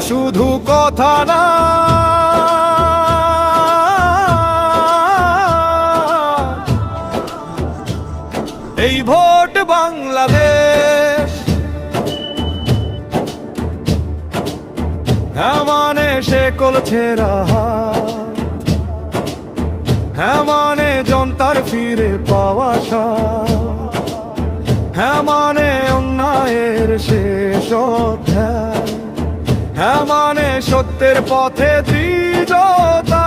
শুধু কথা না। এই ভোট বাংলাদেশ। হ্যাঁ মানে সে কলছে হ্যাঁ মানে জনতার ফিরে পাওয়া। হ্যাঁ মানে অন্যায়ের শেষ অধ্যায়। হ্যাঁ মানে সত্যের পথে দৃঢ়তা।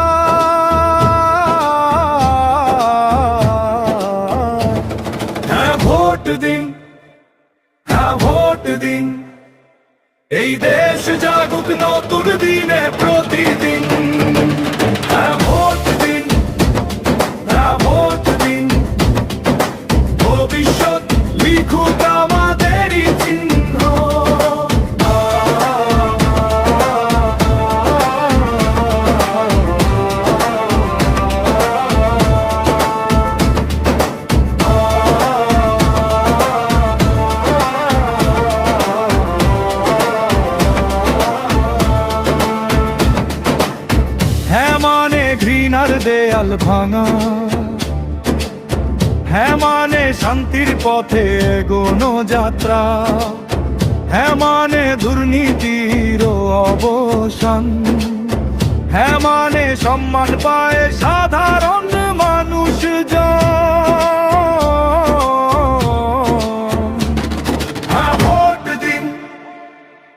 হ্যাঁ ভোট দিন। হ্যাঁ ভোট দিন। এই দেশ জাগুক নতুন দিনে প্রতিদিন। হ্যাঁ ভোট দিন। হ্যাঁ ভোট দিন। ভবিষ্যৎ লিখুক আমাদেরই ঘৃণার দেয়াল ভাঙা। হ্যাঁ মানে শান্তির পথে এগোনো যাত্রা। হ্যাঁ মানে দুর্নীতির অবসান। হ্যাঁ মানে সম্মান পায় সাধারণ মানুষ হ্যাঁ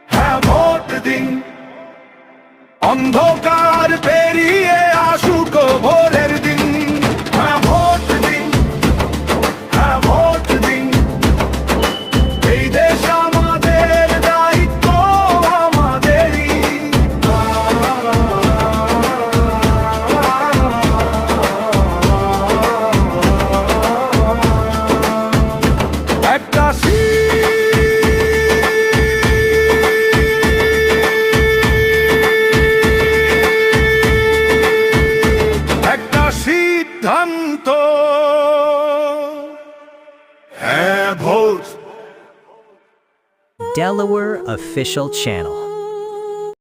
হ্যাঁ ভোট দিন। অন্ধকার একটা একটা সিদ্ধান্ত হ্যাঁ ভোট Delaware Official Channel.